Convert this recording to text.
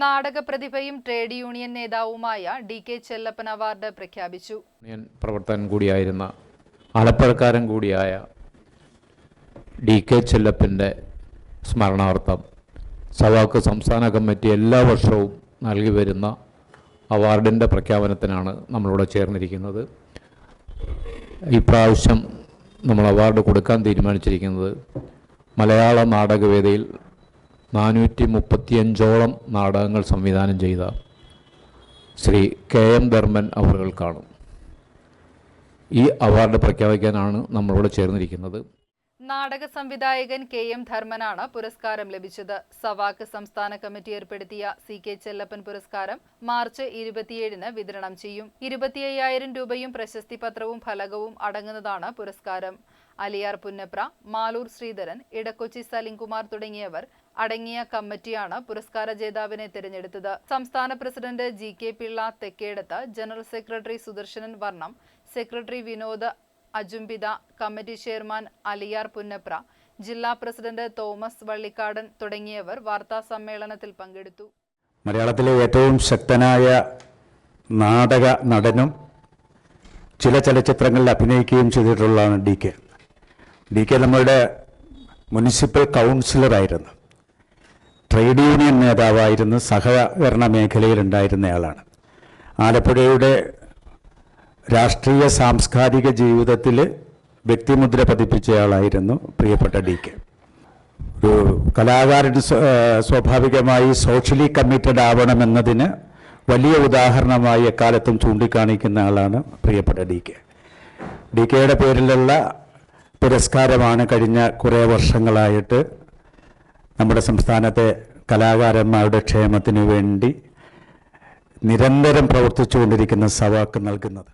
നാടക പ്രതിഭയും trade union നേതാവുമായ ഡി കെ ചെല്ലപ്പൻ അവാർഡ് പ്രഖ്യാപിച്ചു. യൂണിയൻ പ്രവർത്തകൻ കൂടിയായിരുന്ന ആലപ്പുഴക്കാരൻ കൂടിയായ ഡി കെ ചെല്ലപ്പന്റെ സ്മരണാർത്ഥം സവാക്ക് സംസ്ഥാന കമ്മിറ്റി എല്ലാ വർഷവും നൽകി വരുന്ന അവാർഡിന്റെ പ്രഖ്യാപനത്തിനാണ് നമ്മളിവിടെ ചേർന്നിരിക്കുന്നത്. ഇപ്രാവശ്യം നമ്മൾ അവാർഡ് കൊടുക്കാൻ തീരുമാനിച്ചിരിക്കുന്നത് മലയാള നാടകവേദിയിൽ നാനൂറ്റി മുപ്പത്തിയഞ്ചോളം നാടകങ്ങൾ സംവിധാനം ചെയ്ത ശ്രീ കെ എം ധർമ്മൻ അവറുകൾക്കാണ് ഈ അവാർഡ് പ്രഖ്യാപിക്കാനാണ് നമ്മളോട് ചേർന്നിരിക്കുന്നത്. നാടക സംവിധായകൻ കെ എം ധർമ്മനാണ് പുരസ്കാരം ലഭിച്ചത്. സവാക്ക് സംസ്ഥാന കമ്മിറ്റി ഏർപ്പെടുത്തിയ സി കെ ചെല്ലപ്പൻ പുരസ്കാരം മാർച്ച് ഇരുപത്തിയേഴിന് വിതരണം ചെയ്യും. ഇരുപത്തിയ്യായിരം രൂപയും പ്രശസ്തി പത്രവും ഫലകവും അടങ്ങുന്നതാണ് പുരസ്കാരം. അലിയാർ പുന്നപ്ര മാലൂർ ശ്രീധരൻ ഇടക്കൊച്ചി സലിംകുമാർ തുടങ്ങിയവർ അടങ്ങിയ കമ്മിറ്റിയാണ് പുരസ്കാര ജേതാവിനെ തിരഞ്ഞെടുത്തത്. സംസ്ഥാന president G K Pillai Thekkedath general secretary Sudarshanan Varnam secretary Vinod അജുംബിത committee chairman Aliyar Punnapra ജില്ലാ പ്രസിഡന്റ് തോമസ് വള്ളിക്കാടൻ തുടങ്ങിയവർ വാർത്താ സമ്മേളനത്തിൽ പങ്കെടുത്തു. മലയാളത്തിലെ ഏറ്റവും ശക്തനായ നാടക നടനും ചില ചലച്ചിത്രങ്ങളിൽ അഭിനയിക്കുകയും ചെയ്തിട്ടുള്ളതാണ് ഡി കെ. ഡി കെ നമ്മളുടെ മുനിസിപ്പൽ കൗൺസിലറായിരുന്നു. ട്രേഡ് യൂണിയൻ നേതാവായിരുന്നു സഹകരണ മേഖലയിലുണ്ടായിരുന്നയാളാണ്. ആലപ്പുഴയുടെ രാഷ്ട്രീയ സാംസ്കാരിക ജീവിതത്തിൽ വ്യക്തിമുദ്ര പതിപ്പിച്ചയാളായിരുന്നു പ്രിയപ്പെട്ട ഡി കെ. ഒരു കലാകാരൻ സ്വാഭാവികമായി സോഷ്യലി കമ്മിറ്റഡ് ആവണമെന്നതിന് വലിയ ഉദാഹരണമായി എക്കാലത്തും ചൂണ്ടിക്കാണിക്കുന്ന ആളാണ് പ്രിയപ്പെട്ട ഡി കെ. ഡി കെയുടെ പേരിലുള്ള പുരസ്കാരമാണ് കഴിഞ്ഞ കുറേ വർഷങ്ങളായിട്ട് നമ്മുടെ സംസ്ഥാനത്തെ കലാകാരന്മാരുടെ ക്ഷേമത്തിനു വേണ്ടി നിരന്തരം പ്രവർത്തിച്ചുകൊണ്ടിരിക്കുന്ന സവാക്ക് നൽകുന്നത്.